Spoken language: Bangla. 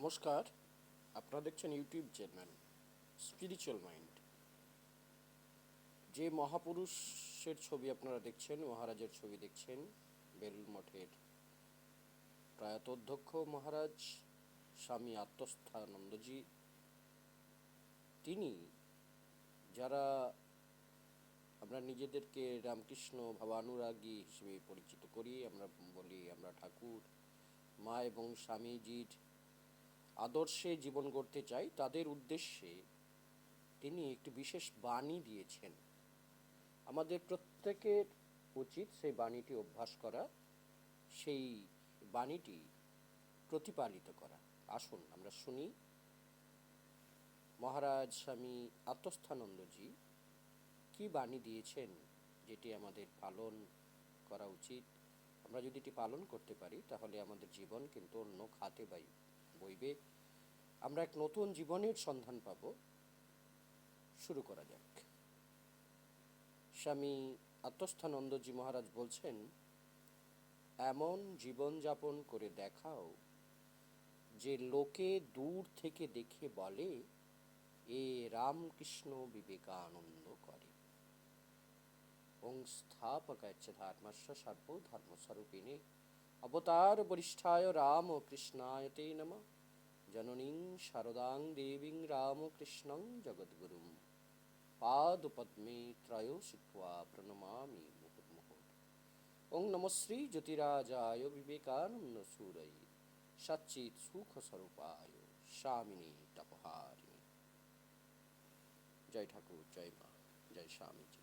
নমস্কার, আপনারা দেখছেন ইউটিউব চ্যানেল স্পিরিচুয়াল মাইন্ড। যে মহাপুরুষের ছবি আপনারা দেখছেন, মহারাজের ছবি দেখছেন বেলুল মঠের প্রয়াত অধ্যক্ষ মহারাজ স্বামী আত্মস্থানন্দজি, তিনি যারা আমরা নিজেদেরকে রামকৃষ্ণ ভাবানুরাগী হিসেবে পরিচিত করি, আমরা বলি আমরা ঠাকুর, মা এবং স্বামীজির আদর্শে জীবন গড়তে চাই, তাদের উদ্দেশ্যে তিনি একটি বিশেষ বাণী দিয়েছেন। আমাদের প্রত্যেকের উচিত সেই বাণীটি অভ্যাস করা, সেই বাণীটি প্রতিপালিত করা। আসুন, আমরা শুনি। মহারাজ স্বামী আত্মস্থানন্দজি, কি বাণী দিয়েছেন যেটি আমাদের পালন করা উচিত? আমরা যদি এটি পালন করতে পারি, তাহলে আমাদের জীবন কিন্তু অন্য খাতে বাই বইবে। আমরা এক নতুন জীবনের সন্ধান পাব। শুরু করা যাক। স্বামী আত্মস্থানন্দজি মহারাজ বলছেন, এমন জীবন যাপন করে দেখাও যে লোকে দূর থেকে দেখে বলে, এ রামকৃষ্ণ বিবেকানন্দ করে। ওং ধর্মস্য সর্বধর্মস্বরূপিণে অবতার বরিষ্ঠায় রাম কৃষ্ণায় তে নম জননীং শারদাং দেবীং রামকৃষ্ণং জগদ্গুরুম ত্রয়ো সিত্বা প্রণমামি ওং নম শ্রী জ্যোতিরাজায় বিবেকানন্দ সুরৈ সচ্চিত সুখ স্বরূপায় স্বামিনী তপহারিণী জয় ঠাকুর জয় মা জয় স্বামীজি